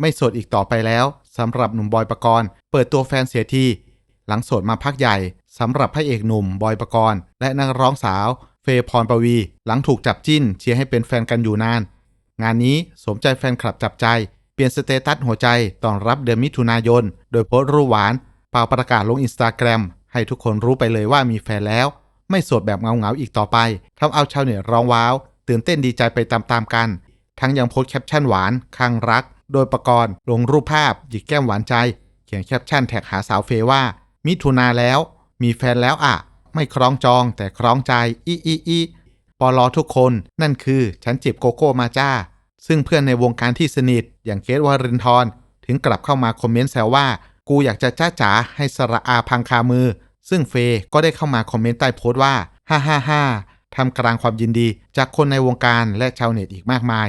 ไม่โสดอีกต่อไปแล้วสำหรับหนุ่มบอยปกรณ์เปิดตัวแฟนเสียทีหลังโสดมาพักใหญ่สำหรับพระเอกหนุ่มบอยปกรณ์และนักร้องสาว เฟย์พรปวี หลังถูกจับจิ้นเชียร์ให้เป็นแฟนกันอยู่นาน งานนี้สมใจแฟนคลับจับใจ เปลี่ยนสเตตัสหัวใจต้อนรับเดือนมิถุนายน โดยโพสต์รูปหวาน เป่าประกาศลงอินสตาแกรมให้ทุกคนรู้ไปเลยว่ามีแฟนแล้ว ไม่โสดแบบเงาๆอีกต่อไปทำเอาชาวเน็ตร้องว้าว ตื่นเต้นดีใจไปตามๆกัน ทั้งยังโพสต์แคปชั่นหวานข้างรัก โดยประกรณ์ลงรูปภาพหยิกแก้มหวานใจ เขียนแคปชั่นแท็กหาสาวเฟว่า มิถุนาแล้ว มีแฟนแล้วอะไม่คล้องจองแต่คล้องใจอีอีอีปอลอทุกคนนั่นคือฉันจิบโกโก้มาจ้า ซึ่งเพื่อนในวงการที่สนิท อย่างเกรทวารินทร์ถึงกลับเข้ามาคอมเมนต์แซวว่า กูอยากจะจ้าจ๋าให้สระอาพังคามือ ซึ่งเฟยก็ได้เข้ามาคอมเมนต์ใต้โพสต์ว่า ฮ่าฮ่าฮ่าทำกลางความยินดีจากคนในวงการและชาวเน็ตอีกมากมาย